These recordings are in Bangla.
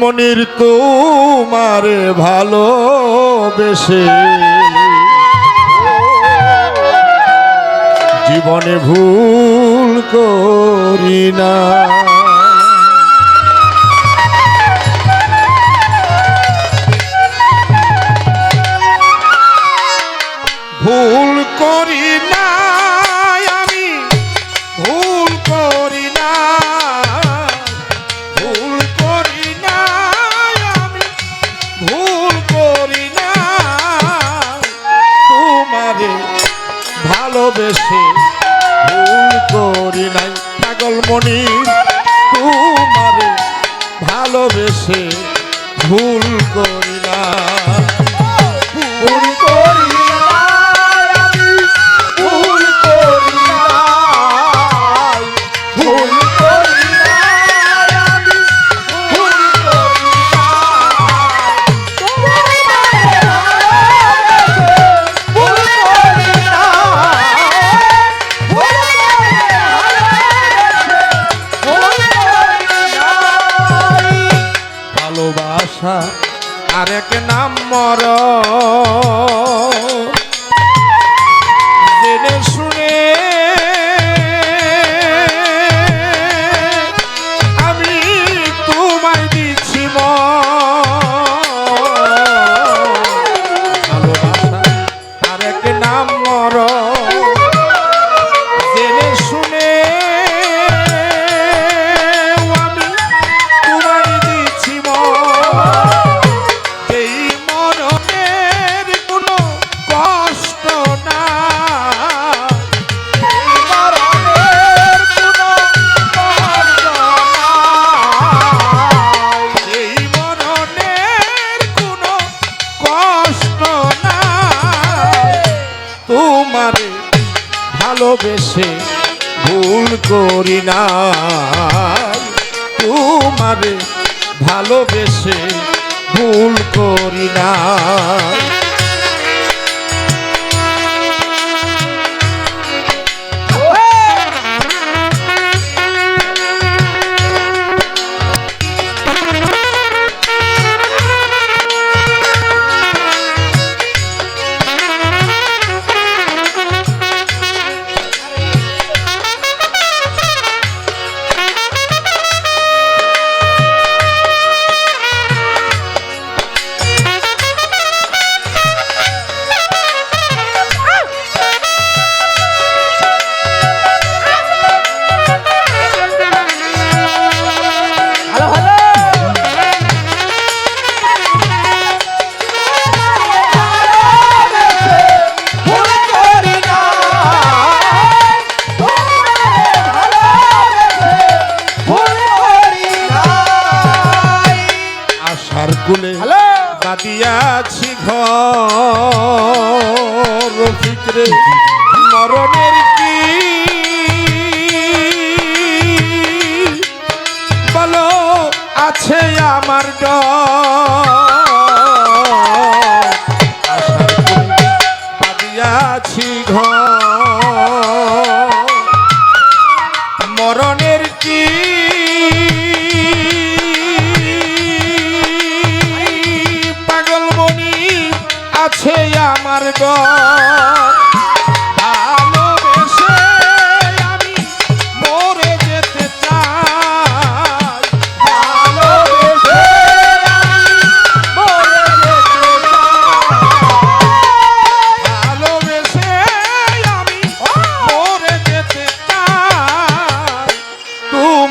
মনির তোমারে ভালোবেসে। জীবনে ভুল করি না। ভুল করি না। ভালোবেসে ভুল করি নাই। পাগল মনি তোমারে ভালোবেসে ভুল আরেক নাম মর তোমারে ভালোবেসে ভুল করি না তোমারে ভালোবেসে ভুল করি না আশার কুলে বাদিয়াছি ঘর। ফিকরে মরণের কি? বলো আছে আমার ডর।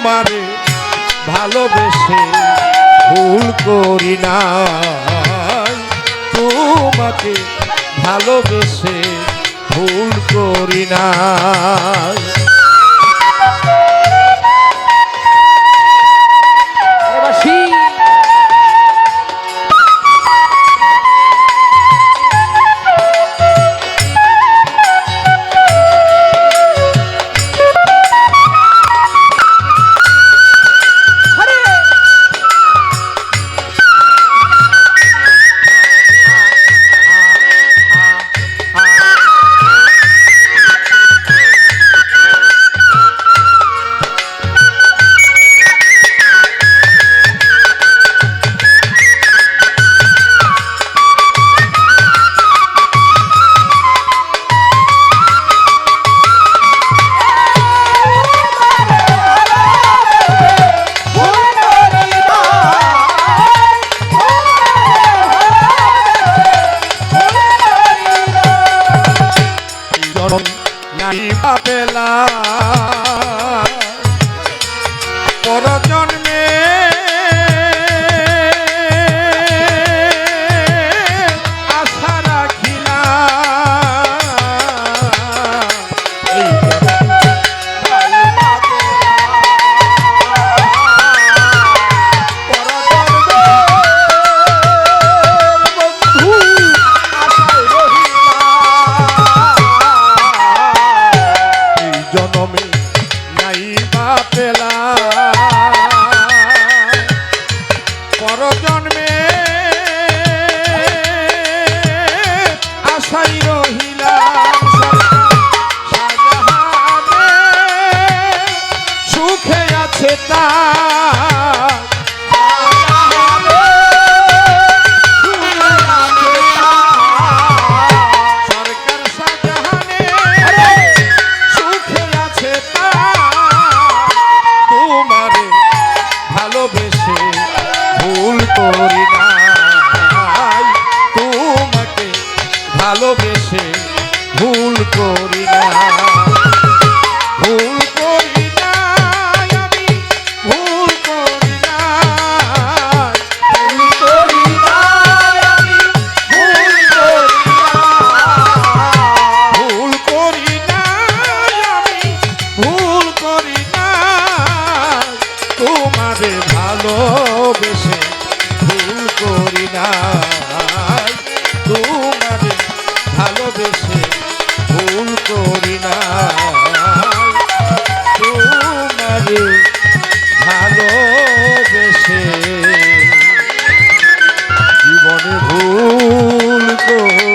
তোমারে ভালোবেসে ভুল করি না। তোমাকে ভালোবেসে ভুল করি না। পাবেলা পর ভালোবেসে ভুল করি না। 嗯嗯